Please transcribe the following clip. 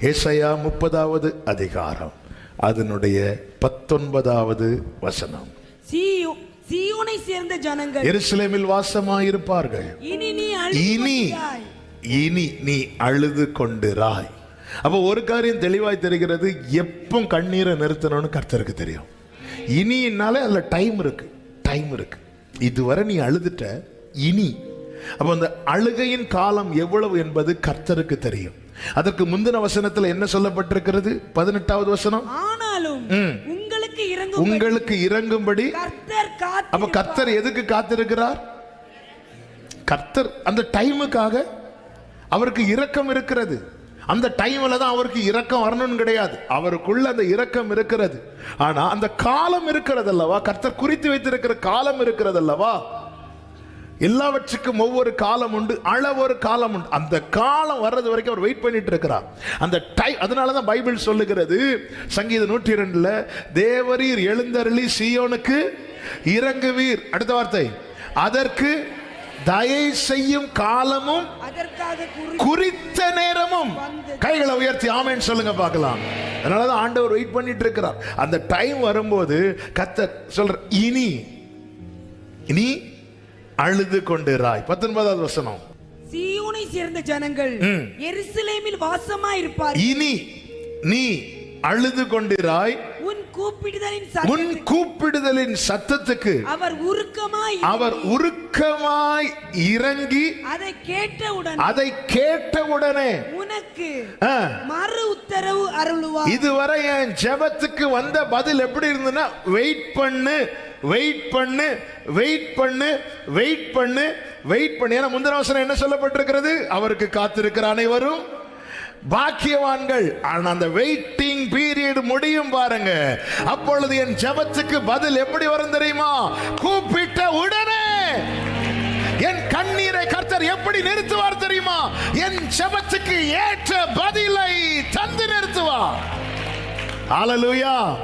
ஏசாயா முப்பதாவது அதிகாரம் அதனுடைய பத்தொன்பதாவது வசனம். சீயோ சீயோனை சேர்ந்த ஜனங்கள். எருசலேமில் வாசமாயிருப்பார்கள். இனி நீ இனி. இனி நீ அழுது கொண்டிராய். அப்போ ஒரு காரியம் தெளிவாய் தெரிகிறது. எப்போ கண்ணீரை நிறுத்தணும்னு கர்த்தருக்கு தெரியும். இனினாலே அதுல டைம் இருக்கு டைம் இருக்கு. இதுவரை நீ அழுதுட்ட இனி அப்போ அந்த அழுகையின் காலம் எவ்வளவு என்பது கர்த்தருக்கு தெரியும். அதற்கு முந்தின வசனத்துல என்ன சொல்லப்பட்டிருக்கிறது? பதினெட்டாவது வசனம்? ஆனாலும். உங்களுக்கு இறங்கும் உங்களுக்கு இறங்கும்படி. கர்த்தர் அப்ப கர்த்தர் எதுக்கு காத்திருக்கிறார்? கர்த்தர் அந்த டைமுக்காக அவருக்கு இரக்கம் இருக்கிறது. அந்த டைம்ல தான் அவருக்கு இரக்கம் வரணும்னு கிடையாது. அவருக்குள்ள அந்த இரக்கம் இருக்கிறது. ஆனா அந்த காலம் இருக்கிறது அல்லவா? கர்த்தர் குறித்து வைத்திருக்கிற காலம் இருக்கிறது அல்லவா? எல்லாவற்றுக்கும் ஒவ்வொரு காலம் உண்டு அள ஒரு காலம் உண்டு. அந்த காலம் வர்றது வரைக்கும் அவர் வெயிட் பண்ணிட்டு இருக்கிறார். அந்த டைம் அதனால தான் பைபிள் சொல்லுகிறது சங்கீத நூற்றி ரெண்டுல தேவரீர் எழுந்தருளி சீயோனுக்கு இறங்குவீர். அடுத்த வார்த்தை அதற்கு தயை செய்யும் காலமும் குறித்த நேரமும். கைகளை உயர்த்தி ஆமேன்னு சொல்லுங்க பார்க்கலாம். அதனாலதான் ஆண்டவர் வெயிட் பண்ணிட்டு இருக்கிறார். அந்த டைம் வரும்போது கத்த சொல்ற இனி இனி அழுது கொண்டிராய். பத்தொன்பதாவது வசனம். சீயோனை சேர்ந்த ஜனங்கள். எருசலேமில் வாசமாயிருப்பார் இனி நீ அழுது கொண்டிராய். உன் கூப்பிடுதலின் உன் கூப்பிடுதலின் சத்தத்துக்கு அவர் உருக்கமாய் அவர் உருக்கமாய் இறங்கி அதை கேட்டவுடன் அதை கேட்டவுடனே உனக்கு மறு உத்தரவு அருளுவார். இதுவரை என் ஜெபத்துக்கு வந்த பதில் எப்படி இருந்ததுன்னா வெயிட் பண்ணு வெயிட் பண்ணு வெயிட் பண்ணு வெயிட் பண்ணு வெயிட் பண்ணு. ஏன்னா முந்தின என்ன சொல்லப்பட்டிருக்கிறது? அவருக்கு காத்திருக்கிற அனைவரும் பாக்கியவான்கள். ஆனா அந்த வெயிட்டிங் பீரியட் முடியும் பாருங்க. அப்பொழுது என் ஜபத்துக்கு பதில் எப்படி வரும் தெரியுமா? கூப்பிட்ட உடனே என் கண்ணீரை கர்த்தர் எப்படி நிறுத்துவார் தெரியுமா? என் ஜபத்துக்கு ஏற்ற பதிலை தந்து நிறுத்துவார். ஹalleluya